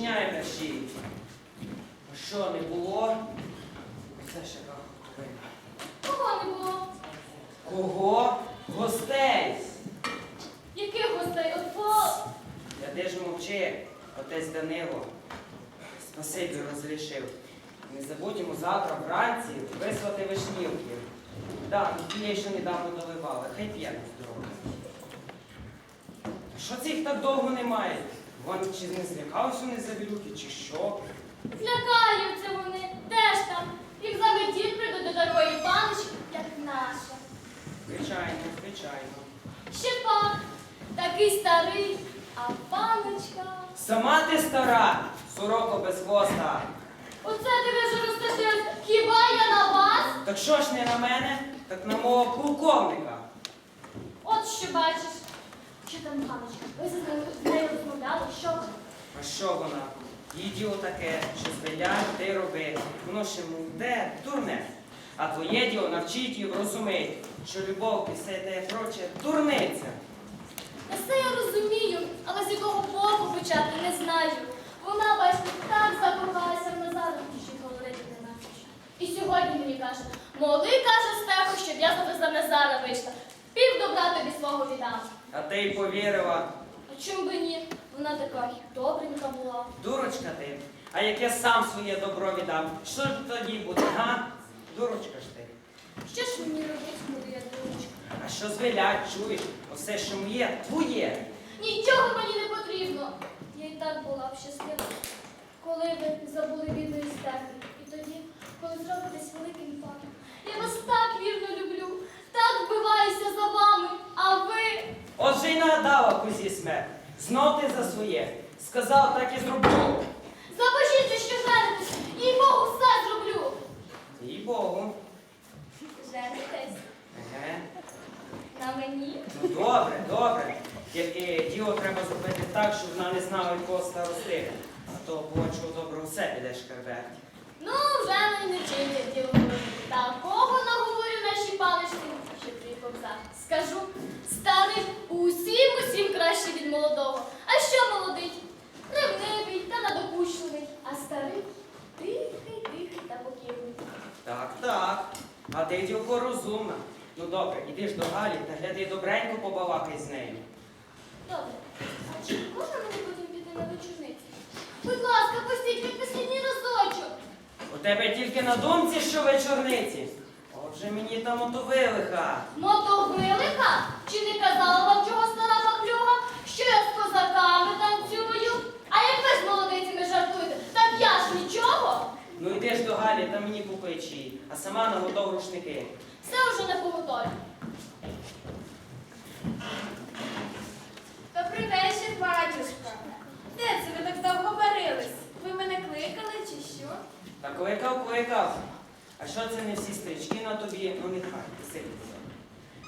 Учняй наші, що не було, це ще хоховина. Кого не було? Кого? Гостей. Яких гостей? От вас? Я де ж мовчи, отець Данило. Спасибі розрішив. Не забудьмо завтра вранці вислати вишнівки. Так, да, ну, тієї, що недавно доливали, хай п'яти здоров'я. Що цих так довго немає? Вони чи не злякалися вони завірюки, чи що? Злякаються вони, де ж там? Їх заведіть прийду до такої паночки, як наша. Звичайно, звичайно. Ще пак, такий старий, а паночка. Сама ти стара, сороко без хвоста. Оце тебе ж розташилось. Хіба я на вас? Так що ж не на мене, так на мого полковника. От що бачиш, ви з нею з нею розмовляли? Що вона? А що вона? Їй діло таке, що звеляє те й роби. Воно ще молоде, дурне. А твоє діло навчить її розуміти, що любов після те проче дурниця. Та все я розумію, але з якого боку почати не знаю. Вона, бачите, так закохалася в Назара, що говорити не знаю. І сьогодні мені каже, моли, каже Стехо, щоб я за Назара вийшла. Пів добра тобі свого віддам. А ти й повірила, А чому би ні? Вона така добренька була. дурочка ти. А як я сам своє добро віддам, що ж тоді буде, га? Дурочка ж ти. Що ж мені робити, моя дочка? А що звелять, чуєш? Усе, що моє, твоє. Нічого мені не потрібно. Я і так була б щаслива, коли ви забули бідної стехи. І тоді, коли зробитесь великим паном. Я вас так вірно люблю, так вбиваюся за вами, а ви. Отже й нагадала кузі смерть. Знов ти за своє. Сказав, так і зроблю. Запишіться, що женитесь, і Богу все зроблю. І Богу. Женитесь Еге. на мені. Ну добре, добре. Тільки діло треба зробити так, щоб вона не знала якого старости. А то бочу добре все піде шкарберті. Ну, вже не вчиться діло. Такого наговорю що твій кобзар. Скажу, старий усім усім краще від молодого. А що молодий? Ревнивий та надокучливий, а старий тихий, тихий та покірний. Так, так. А ти ділко розумна. Ну добре, іди ж до Галі та гляди добренько побалакай з нею. Добре, а чи можна мені потім піти на вечорниці? Будь ласка, пустіть від послідній разочок. У тебе тільки на думці, що вечорниці. Отже мені там ото вилиха. Мотовилика? Чи не казала вам чого стара паклюга? Що я з козаками танцюю? А як ви з молодицями жартуєте? Так я ж нічого. Ну йди ж до Галі та мені купи чиї, а сама наготов рушники. Все вже не поготові. Добрий вечір, батюшка. Де це ви так довго варились? Ви мене кликали чи що? Та кликав, кликав. А що це не всі стрічки на тобі? Ну нехай, сидиться.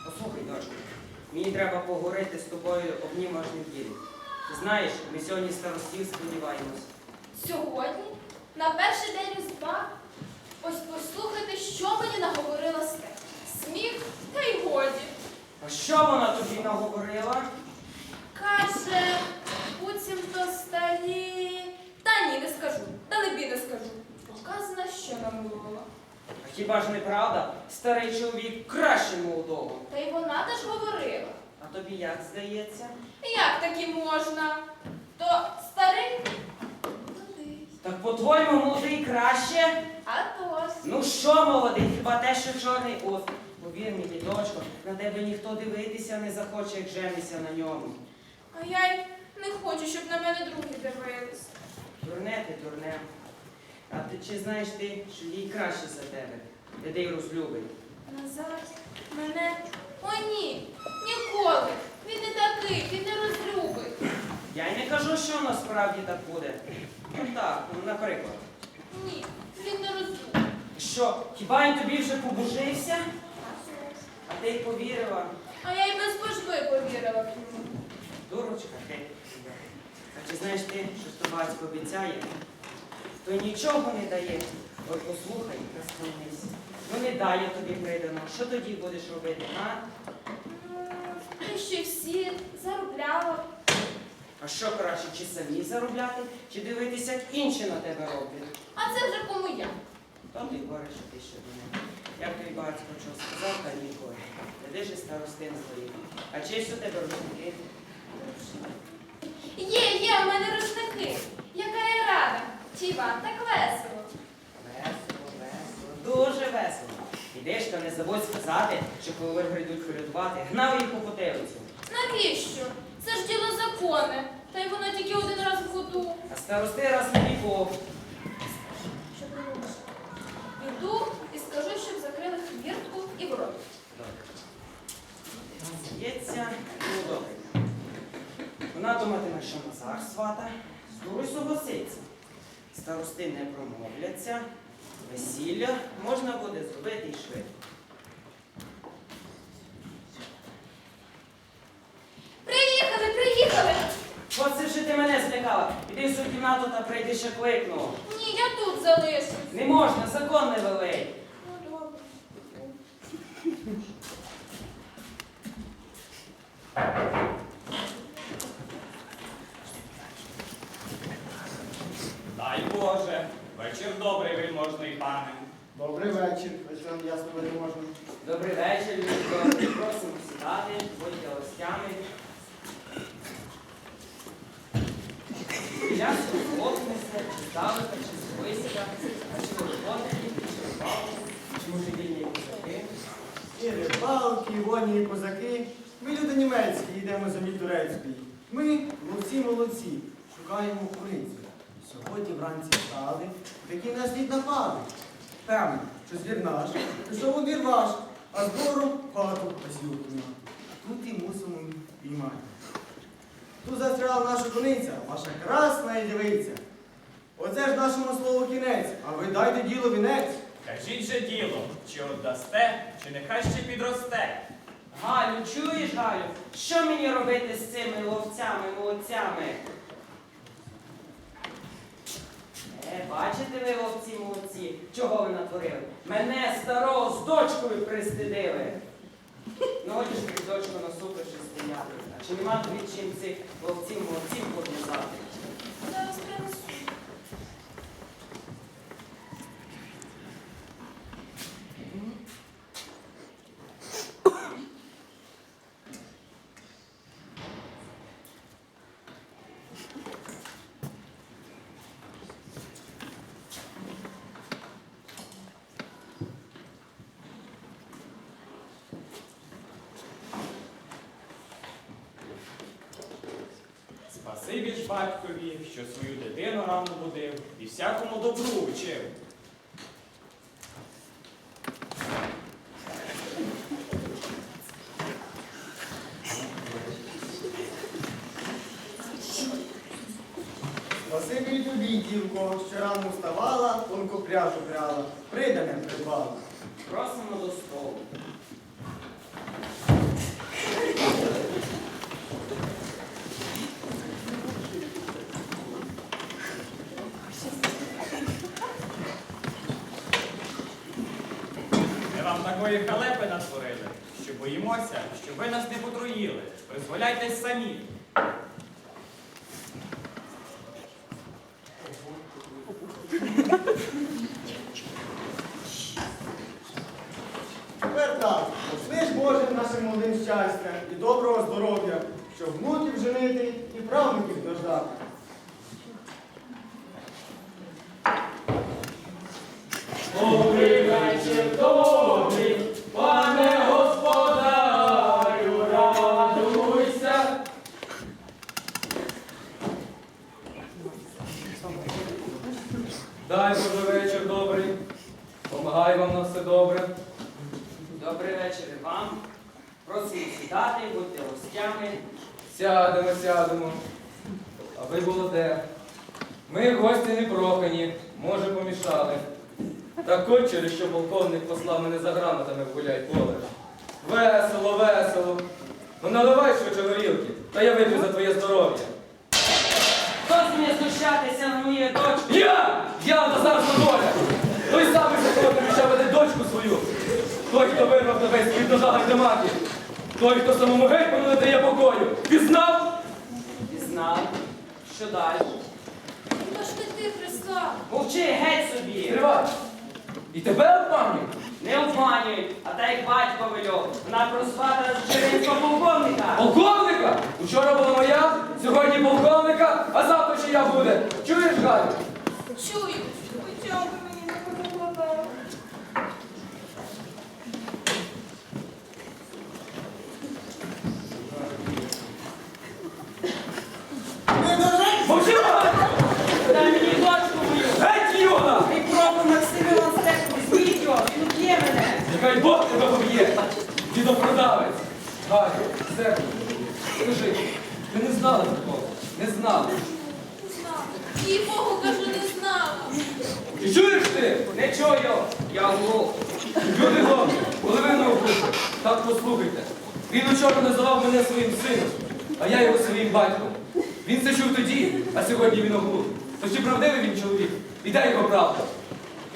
Послухай, дочко, мені треба поговорити з тобою однім важним ділом. Ти знаєш, ми сьогодні старостів сподіваємось. Сьогодні? На перший день різдва? Ось послухайте, що мені наговорила Стеф. Сміх та й годі. А що вона тобі наговорила? Каже, буцімто старі. Та ні, не скажу. Та лебі не скажу. Показана, що намовила. А хіба ж неправда? Старий чоловік краще молодого. Та й вона теж говорила. А тобі як здається? Як таки можна? То старий? Молодий. Так по-твоєму молодий краще? А то ж. Ну що, молодий, хіба те, що чорний ос? Повір мені, дочко, на тебе ніхто дивитися не захоче, як женися на ньому. А я й не хочу, щоб на мене другі дивились. Дурне ти, дурне. А ти чи знаєш ти, що їй краще за тебе? Де й розлюбить. Назад мене. О, ні, ніколи. Він не такий, він не розлюбить. Я й не кажу, що насправді так буде. Ну так, ну, наприклад. Ні, він не розлюбить. Що, хіба він тобі вже побожився? А ти й повірила? А я й без божби повірила в. Дурочка ти. А чи знаєш ти, що батько обіцяє? То нічого не дає. От послухай та склонись. Ну не дає тобі придано. Що тоді будеш робити, а? Ну, ще всі заробляла. А що краще, чи самі заробляти, чи дивитися, як інші на тебе роблять? А це вже кому я. То ти говориш, що ти ще до мене. Як твій батько що сказав, та ніколи. Іди ж старостин своїх. А честь у тебе рушники? Є, є, в мене рушники. Яка. Чи вам так весело? Весело, весело, дуже весело. Ідеш, та не забудь сказати, що коли прийдуть колядувати, гнав їх у потилицю. Навіщо? Це ж діло законне. Та й воно тільки один раз в году. А старости раз на віку. Що робиш? Піду і скажу, щоб закрили хвіртку і ворот. Здається, ну добре. Вона думатиме, що Назар свата старости не промовляться, весілля можна буде зробити і швидко. Приїхали, приїхали! Оце вже ти мене злякала. Іди в кімнату та прийди ще кликну. Турецької. Ми ловці молодці, шукаємо курицю. Сьогодні вранці стали, такі на слід напали. Певно, що звір наш, пішов у ваш, а збору в хату посілку. Тут і мусимо піймати. Тут застряла наша кониця, ваша красна дівиця. Оце ж нашому слову кінець, а ви дайте діло вінець. Кажіть же діло, чи отдасте, чи нехай ще підросте. Галю, чуєш, Галю? Що мені робити з цими ловцями, молодцями? Е, бачите ви, ловці молодці, чого ви натворили? Мене старого з дочкою пристидили. Ну, от ж ти дочку насупивши стояти. А чи нема тобі чим цих ловців молодців подв'язати? Ж батькові, що свою дитину рано будив і всякому добру вчив. Спасибі тобі, дівко, що рано вставала, тонко пряжу такої халепи натворили, що боїмося, щоб ви нас не потруїли. Призволяйтесь самі. Тепер так, ж Боже нашим молодим щастя і доброго здоров'я, щоб внуків женити і правнуків дождати. Добрий вечір, добрий, пане господарю, радуйся. Дай Боже вечір добрий. Помагай вам на все добре. Добрий вечір і вам. Просимо сідати, будьте гостями. Сядемо, сядемо. А ви було де? Ми гості не прохані, може помішали. Так от через що полковник послав мене за грамотами в гуляй поле. Весело, весело. Ну наливай швидше горілки, та я вип'ю за твоє здоров'я. Хто зміє знущатися на моєї дочки? Я! Я Назар Соболя! Той самий закон, що веде дочку свою. Той, хто вирвав тебе з-під ножа гайдамаки. Той, хто самому гетьману не дає покою. Пізнав? Пізнав. Що далі? Хто ж ти ти прислав? Мовчи геть собі. Тривай! І тебе обманюють? Не обманюють, а так як батько вельов. Вона прозвана з Черинського полковника. Полковника? Учора була моя, сьогодні полковника, а завтра ще я буде. Чуєш, Галю? Чую. У чому мені не подобало? Не дожень! Мовчи, Галю! Дай мені дочку мою. Геть Юна! Ти пробу Максим Іван Степку, візьміть його, він уб'є мене. Нехай Бог тебе поб'є, дідопродавець. Галю, серце, скажи, ти не знала такого? Не знала. Не знала. Їй Богу кажу, не знала. І чуєш ти? Не чую, я глух. Люди добрі, коли ви не окупи, так послухайте. Він учора називав мене своїм сином, а я його своїм батьком. Він це чув тоді, а сьогодні він оглух. То чи правдивий він чоловік? І де його правда?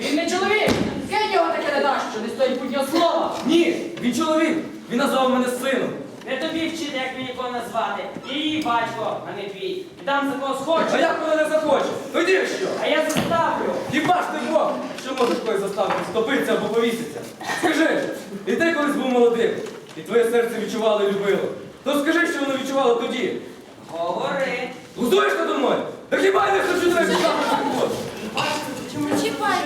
Він не чоловік! Кинь його таке не дасть, що не стоїть путнього слова! Ні, він чоловік. Він назвав мене сином. Не тобі вчити, як мені кого назвати. І її батько, а не твій. І Дам за кого А схочу, як вона не захоче? Тоді що? а я заставлю. Хіба ж ти Бог, що можеш когось заставити стопитися або повіситися? Скажи, і ти колись був молодим, і твоє серце відчувало і любило. То скажи, що воно відчувало тоді. Говори. Глузуєш надо мною? Та хіба я не хочу тебе відчувати? Чому чіпай?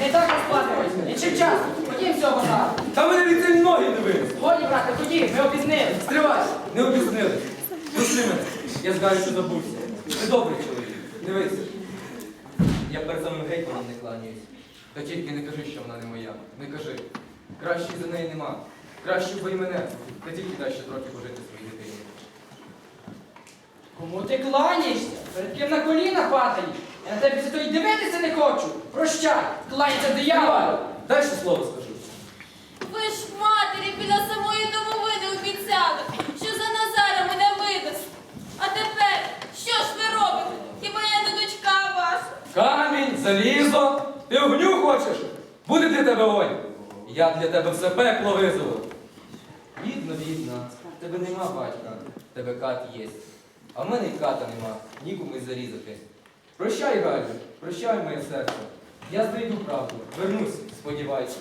Не так розплатимось, не чим час. Ходім цього базару. Та мене від цієї ноги не винес. Годі, брате, ходім, ми опізнили. Стривай, не обізнили. Пусти мене. Я знаю, що забувся. Ти добрий чоловік. Дивись. Я перед самим гетьманом не кланяюсь. Та тільки не кажи, що вона не моя. Не кажи. Краще за неї нема. Краще бо й мене. Та тільки дай ще трохи пожити своїй дитині. Кому ти кланяєшся? Перед ким на коліна падаєш? Я на тебе того й дивитися не хочу. Прощай, кланяйся дияволу. Дай ще слово скажу. Ви ж матері біля самої домовини обіцяли, що за Назара мене видасть. А тепер що ж ви робите? Хіба я не дочка ваша? Камінь, залізо. Ти огню хочеш? Буде для тебе огонь. Я для тебе все пекло визову. Бідно, бідно, тебе нема батька, тебе кат є. А в мене й ката нема, нікому й зарізати. Прощай, Галю, прощай, моє серце. Я знайду правду, вернусь, сподівайся.